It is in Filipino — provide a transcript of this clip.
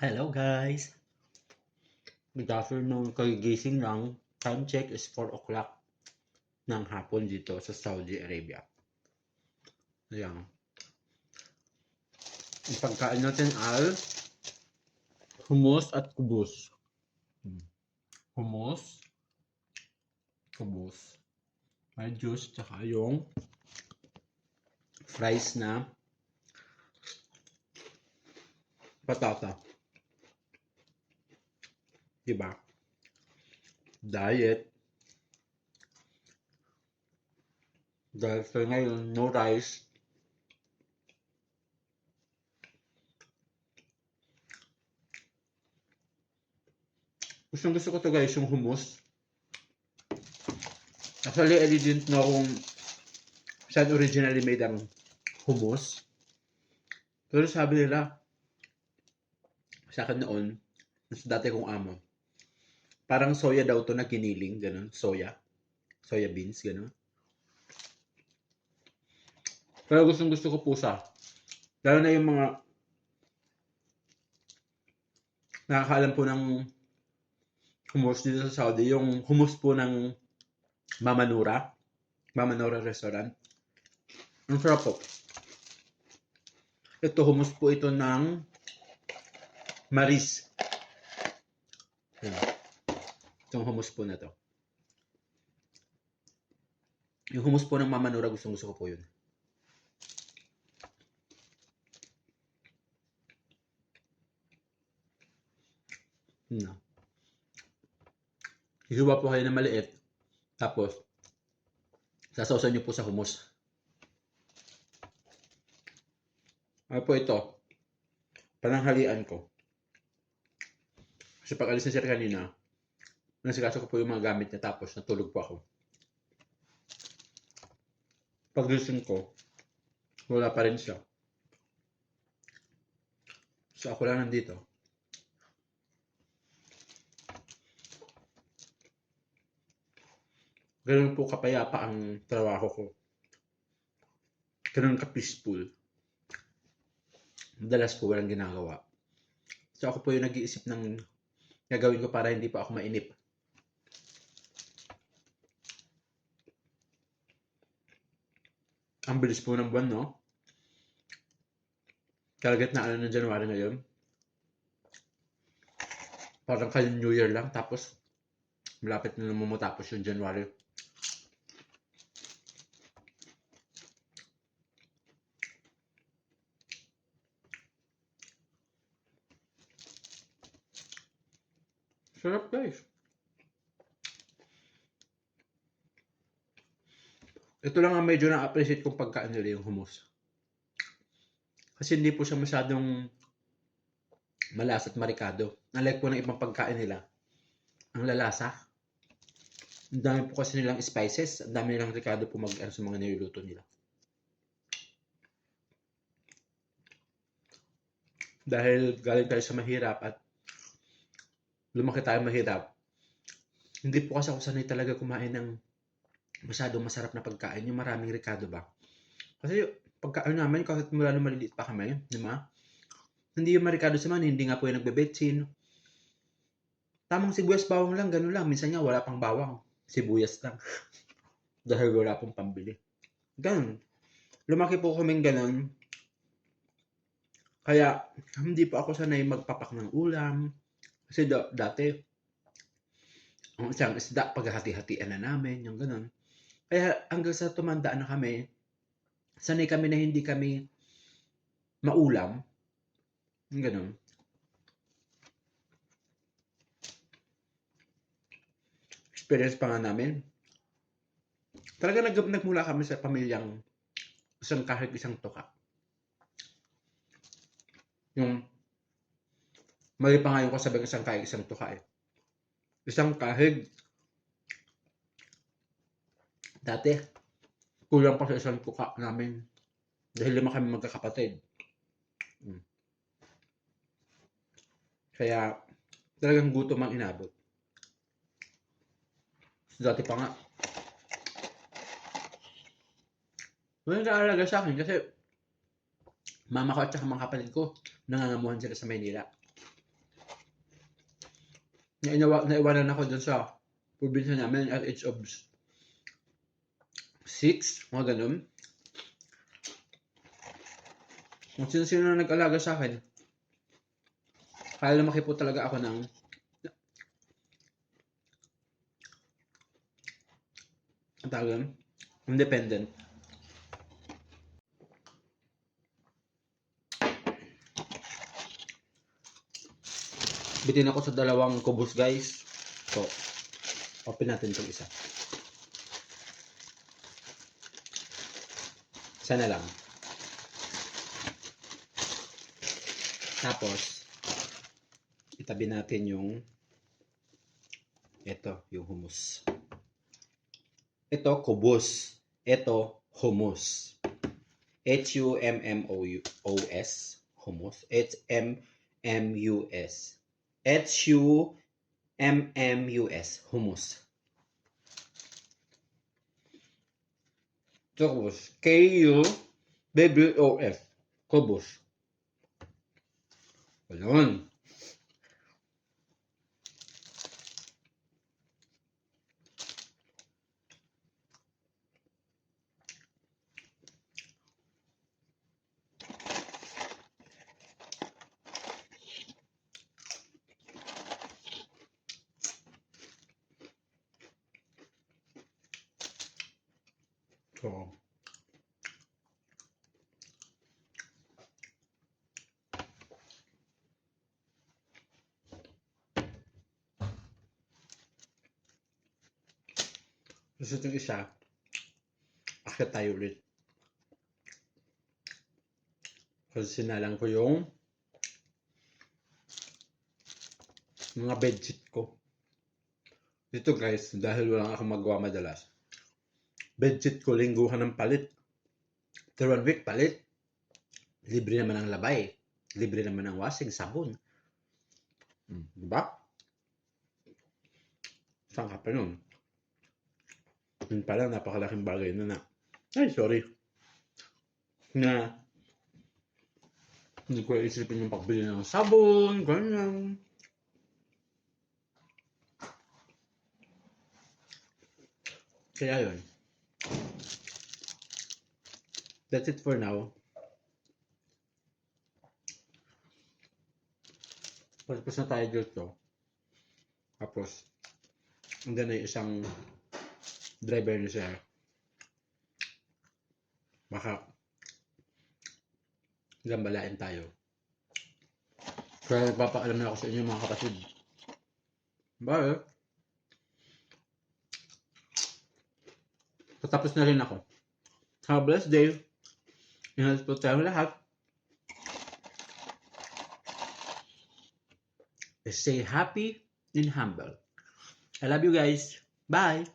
Hello guys! Good afternoon. Kagigising lang. Time check is 4 o'clock ng hapon dito sa Saudi Arabia. Ayan. Ang pagkain natin ay hummus at kubus. Hmm. Hummus, kubus. May juice, tsaka yung fries na patata. Diba? Diet. Dahil sa ngayon, no rice. Gustong gusto ko to guys, yung hummus. Actually, I didn't know kung saan originally made ang hummus. Pero sabi nila, sa akin noon, sa dati kong amo, parang soya daw to na giniling, ganun, soya. Soya beans, ganun. Pero gustong gusto ko pusa. Lalo na yung mga nakakaalam po ng hummus dito sa Saudi, yung hummus po ng Mama Nura, Mama Nura Restaurant. Ang sarap po. Ito, hummus po ito ng Maris. Yan. Itong hummus po na to. Yung hummus po ng Mama Nura, gustong gusto ko po yun. No. Isuba po kayo na maliit. Tapos, sasausan nyo po sa hummus. Ano po ito? Pananghalian ko. Kasi pag alis na sir kanina, nasikaso ko po yung mga gamit niya tapos natulog po ako. Pag gising ko, wala pa rin siya. So ako lang nandito. Ganun po kapayapa ang trabaho ko. Ganun ka-peaceful. Madalas po walang ginagawa. So ako po yung nag-iisip ng gagawin ko para hindi pa ako mainip. Ang bilis po ng buwan, no? Kalagat na ano ng January ngayon. Parang kayo New Year lang, tapos malapit na naman matapos yung January. Sarap guys. Ito lang ang medyo na-appreciate kong pagkain nila yung hummus. Kasi hindi po siya masyadong malas at marikado. Unlike po ng ibang pagkain nila. Ang lalasa. Ang dami po kasi nilang spices. Ang dami nilang ricado po mag ano, sa mga niluluto nila. Dahil galing tayo sa mahirap at lumaki tayo mahirap, hindi po kasi ako sanay talaga kumain ng masyadong masarap na pagkain, yung maraming ricado ba. Kasi pagkain namin, kahit mula nung maliliit pa kami, di ba? Hindi yung marikado sa man, hindi nga po yung nagbebetsin. Tamang sibuyas bawang lang, ganun lang. Minsan nga wala pang bawang, sibuyas lang. Dahil wala pong pambili. Ganun. Lumaki po kaming ganun. Kaya, hindi po ako sanay magpapak ng ulam, kasi da- dati, ang isang isda, paghahati-hatian na namin, yung ganun. Kaya hanggang sa tumanda na kami, sanay kami na hindi kami maulam. Ganun. Experience pa nga namin. Talaga nag nagmula kami sa pamilyang isang kahit isang tuka. Yung Mali pa nga yung kasabi ng isang kahig, isang tuka eh. Isang kahig. Dati, kulang pa sa isang tuka namin. Dahil lima kami magkakapatid. Hmm. Kaya, talagang gutom ang inabot. Dati pa nga. Walang kaalaga sa akin kasi mama ko at saka mga kapatid ko nangangamuhan sila sa Maynila. naiwanan ako dun sa probinsya namin at age of 6, mga ganun. Kung sino-sino na nag-alaga sa akin, kaya lumaki po talaga ako ng ang independent. Bitin ako sa dalawang kubos guys. So, open natin itong isa. Isa na lang. Tapos, itabi natin yung ito, yung hummus. Ito, kubos. Ito, hummus. H-U-M-M-O-U-O-S. Hummus. H-M-M-U-S. H-U-M-M-U-S. Hummus. Ito, kubos. K-U-B-B-O-S. Kubos. Ayun. So, Gusto itong isa, akit tayo ulit. Kasi sinalang ko yung mga bedsheet ko. Dito guys, dahil walang ako magawa madalas. Bedsheet ko, lingguhan ng palit. After one week, palit. Libre naman ang labay. Libre naman ang washing, sabon. Hmm, diba? Saan ka pa nun? Yun pala, napakalaking bagay na na. Ay, sorry. Na hindi ko isipin yung pagbili ng sabon, ganyan. Kaya yun. That's it for now. Tapos na tayo dito. Tapos, andun na isang driver ni sir. Baka gambalain tayo. Kaya nagpapaalam na ako sa inyo mga kapatid. Bye! Patapos na rin ako. Have a blessed day. You know, not supposed to have. Stay happy and humble. I love you guys. Bye.